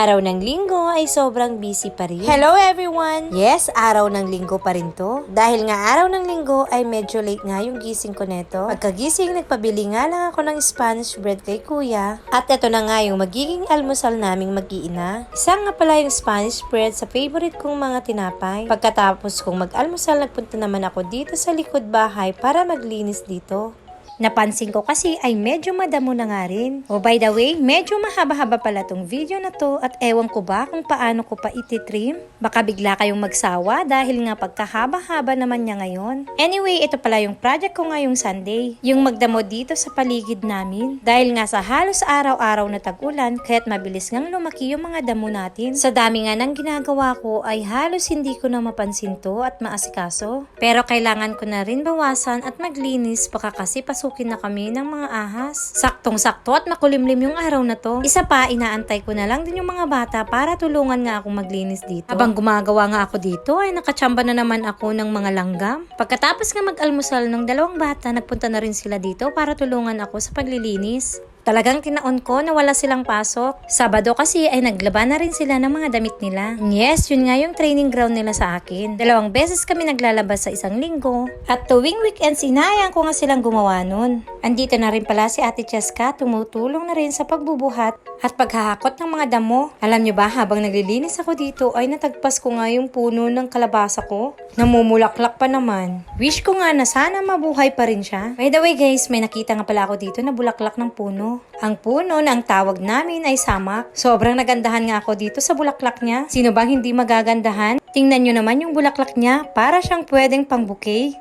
Araw ng linggo ay sobrang busy pa rin. Hello everyone! Yes, araw ng linggo pa rin to. Dahil nga araw ng linggo ay medyo late nga yung gising ko neto. Pagkagising, nagpabili nga lang ako ng Spanish bread kay kuya. At ito na nga yung magiging almusal naming mag-iina. Isa nga pala yung Spanish bread sa favorite kong mga tinapay. Pagkatapos kong mag-almusal, nagpunta naman ako dito sa likod bahay para maglinis dito. Napansin ko kasi ay medyo madamo na nga rin. Oh by the way, medyo mahaba-haba pala tong video na to at ewan ko ba kung paano ko pa ititrim. Baka bigla kayong magsawa dahil nga pagkahaba-haba naman niya ngayon. Anyway, ito pala yung project ko ngayong Sunday. Yung magdamo dito sa paligid namin. Dahil nga sa halos araw-araw na tag-ulan, kaya't mabilis ngang lumaki yung mga damo natin. Sa dami nga ng ginagawa ko ay halos hindi ko na mapansin to at maasikaso. Pero kailangan ko na rin bawasan at maglinis baka kasi pasukin na kami ng mga ahas. Saktong-sakto at makulimlim yung araw na to. Isa pa, inaantay ko na lang din yung mga bata para tulungan nga akong maglinis dito. Habang gumagawa nga ako dito ay nakachamba na naman ako ng mga langgam. Pagkatapos nga mag-almusal ng dalawang bata, nagpunta na rin sila dito para tulungan ako sa paglilinis. Talagang tinaon ko na wala silang pasok. Sabado kasi ay naglaban na rin sila ng mga damit nila. Yes, yun nga yung training ground nila sa akin. Dalawang beses kami naglalabas sa isang linggo. At tuwing weekends, inayang ko nga silang gumawa nun. Andito na rin pala si Ate Cheska, tumutulong na rin sa pagbubuhat at paghahakot ng mga damo. Alam nyo ba, habang naglilinis ako dito ay natagpas ko nga yung puno ng kalabasa ko. Namumulaklak pa naman. Wish ko nga na sana mabuhay pa rin siya. By the way guys, may nakita nga pala ako dito na bulaklak ng puno. Ang puno na ang tawag namin ay samak. Sobrang nagandahan nga ako dito sa bulaklak niya. Sino bang hindi magagandahan? Tingnan nyo naman yung bulaklak niya, para siyang pwedeng pang bouquet.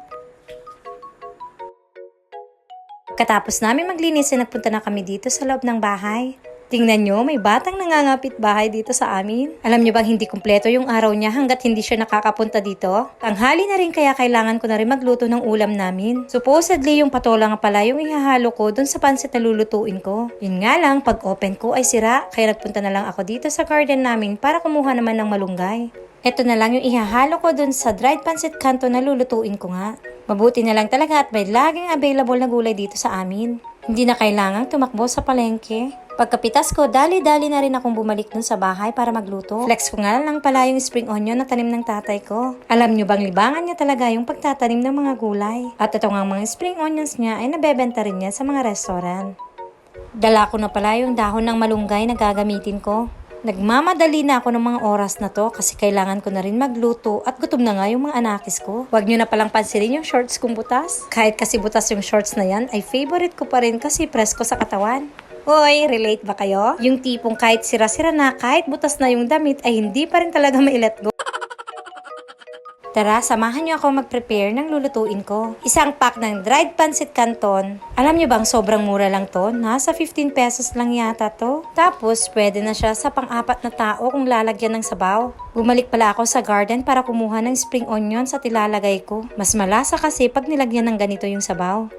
Katapos namin maglinis ay nagpunta na kami dito sa loob ng bahay. Tingnan nyo, may batang nangangapit bahay dito sa amin. Alam nyo bang hindi kumpleto yung araw niya hanggat hindi siya nakakapunta dito? Tanghali na rin kaya kailangan ko na rin magluto ng ulam namin. Supposedly yung patola nga pala yung ihahalo ko dun sa pansit na lulutuin ko. Yun nga lang, pag open ko ay sira, kaya nagpunta na lang ako dito sa garden namin para kumuha naman ng malunggay. Ito na lang yung ihahalo ko dun sa dried pancit canto na lulutuin ko nga. Mabuti na lang talaga at may laging available na gulay dito sa amin. Hindi na kailangang tumakbo sa palengke. Pagkapitas ko, dali-dali na rin akong bumalik dun sa bahay para magluto. Flex ko nga lang pala yung spring onion na tanim ng tatay ko. Alam nyo bang libangan niya talaga yung pagtatanim ng mga gulay. At ito nga mga spring onions niya ay nabebenta rin niya sa mga restaurant. Dala ko na pala yung dahon ng malunggay na gagamitin ko. Nagmamadali na ako ng mga oras na to kasi kailangan ko na rin magluto at gutom na nga yung mga anakis ko. Huwag nyo na palang pansinin yung shorts kong butas. Kahit kasi butas yung shorts na yan, ay favorite ko pa rin kasi presko sa katawan. Hoy, relate ba kayo? Yung tipong kahit sira-sira na, kahit butas na yung damit, ay hindi pa rin talaga mailet go. Tara, samahan niyo ako mag-prepare ng lulutuin ko. Isang pack ng dried pancit canton. Alam niyo bang sobrang mura lang to? Nasa 15 pesos lang yata to. Tapos, pwede na siya sa pang-apat na tao kung lalagyan ng sabaw. Bumalik pala ako sa garden para kumuha ng spring onion sa tilalagay ko. Mas malasa kasi pag nilagyan ng ganito yung sabaw.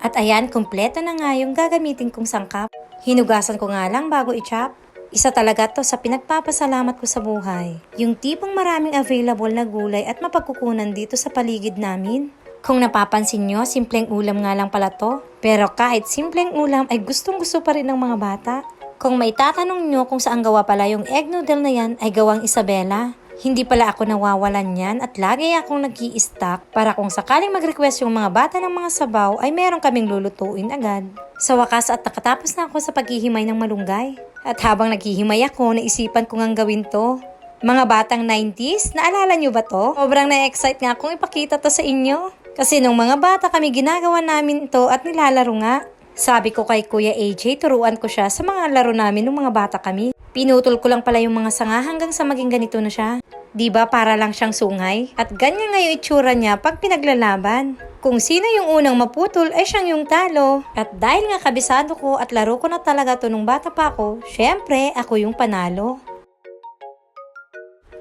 At ayan, kumpleto na nga yung gagamitin kong sangkap. Hinugasan ko nga lang bago i-chop. Isa talaga to sa pinagpapasalamat ko sa buhay. Yung tipong maraming available na gulay at mapagkukunan dito sa paligid namin. Kung napapansin nyo, simpleng ulam nga lang pala to. Pero kahit simpleng ulam ay gustong gusto pa rin ng mga bata. Kung may tatanong nyo kung saan gawa pala yung egg noodle na yan ay gawang Isabela. Hindi pala ako nawawalan yan at lagi akong nag stock para kung sakaling mag-request yung mga bata ng mga sabaw ay meron kaming lulutuin agad. Sa wakas at nakatapos na ako sa paghihimay ng malunggay. At habang naghihimay ako, naisipan ko ngang gawin to. Mga batang 90s, naalala nyo ba to? Sobrang na-excite nga akong ipakita to sa inyo. Kasi nung mga bata kami ginagawa namin to at nilalaro nga. Sabi ko kay Kuya AJ, turuan ko siya sa mga laro namin nung mga bata kami. Pinutol ko lang pala yung mga sanga hanggang sa maging ganito na siya. 'Di ba para lang siyang sungay? At ganyan nga yung itsura niya pag pinaglalaban. Kung sino yung unang maputol ay siyang yung talo. At dahil nga kabisado ko at laro ko na talaga to nung bata pa ako, syempre ako yung panalo.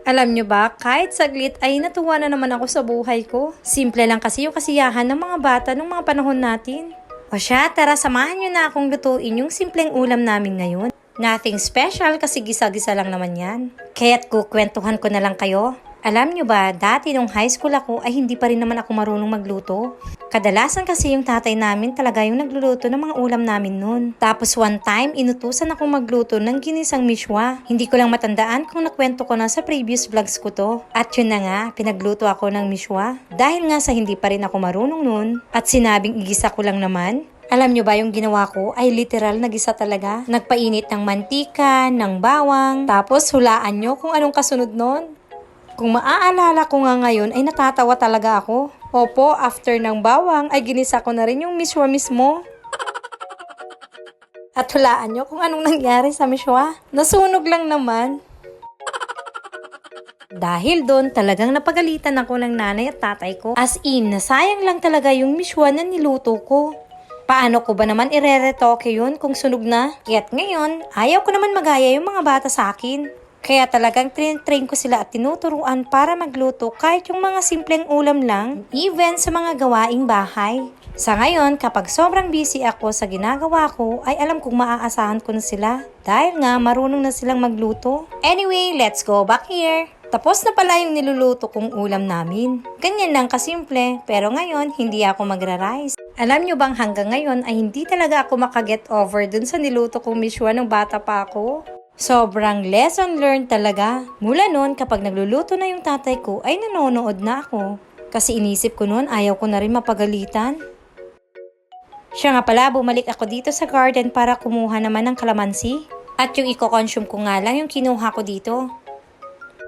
Alam nyo ba, kahit saglit ay natuwa na naman ako sa buhay ko. Simple lang kasi yung kasiyahan ng mga bata nung mga panahon natin. O siya, tara samahan nyo na akong lutuin yung simpleng ulam namin ngayon. Nothing special kasi gisa-gisa lang naman yan. Kaya't kukwentuhan ko na lang kayo. Alam nyo ba, dati nung high school ako ay hindi pa rin naman ako marunong magluto. Kadalasan kasi yung tatay namin talaga yung nagluluto ng mga ulam namin noon. Tapos one time, inutusan akong magluto ng ginisang mishwa. Hindi ko lang matandaan kung nakwento ko na sa previous vlogs ko to. At yun na nga, pinagluto ako ng mishwa. Dahil nga sa hindi pa rin ako marunong noon at sinabing igisa ko lang naman, alam nyo ba yung ginawa ko ay literal na gisa talaga? Nagpainit ng mantika, ng bawang, tapos hulaan nyo kung anong kasunod nun. Kung maaalala ko nga ngayon ay natatawa talaga ako. Opo, after ng bawang ay ginisa ko na rin yung miswa mismo. At hulaan nyo kung anong nangyari sa miswa. Nasunog lang naman. Dahil doon, talagang napagalitan ako ng nanay at tatay ko. As in, nasayang lang talaga yung miswa na niluto ko. Paano ko ba naman ireretoke yun kung sunog na? Kaya't ngayon, ayaw ko naman magaya yung mga bata sa akin. Kaya talagang train ko sila at tinuturuan para magluto kahit yung mga simpleng ulam lang, even sa mga gawaing bahay. Sa ngayon, kapag sobrang busy ako sa ginagawa ko, ay alam kong maaasahan ko na sila. Dahil nga, marunong na silang magluto. Anyway, let's go back here. Tapos na pala yung niluluto kong ulam namin. Ganyan lang kasimple, pero ngayon hindi ako magra-rice. Alam nyo bang hanggang ngayon ay hindi talaga ako makaget over dun sa niluto kong mishwa nung bata pa ako? Sobrang lesson learned talaga. Mula noon, kapag nagluluto na yung tatay ko, ay nanonood na ako. Kasi inisip ko noon, ayaw ko na rin mapagalitan. Siya nga pala, bumalik ako dito sa garden para kumuha naman ng kalamansi. At yung i-consume ko nga lang yung kinuha ko dito.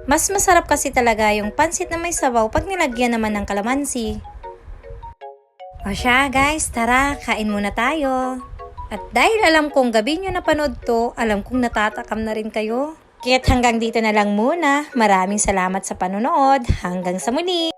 Mas masarap kasi talaga yung pansit na may sabaw pag nilagyan naman ng kalamansi. O siya guys, tara, kain muna tayo. At dahil alam kong gabi nyo napanood to, alam kong natatakam na rin kayo. Kaya't hanggang dito na lang muna. Maraming salamat sa panonood. Hanggang sa muli!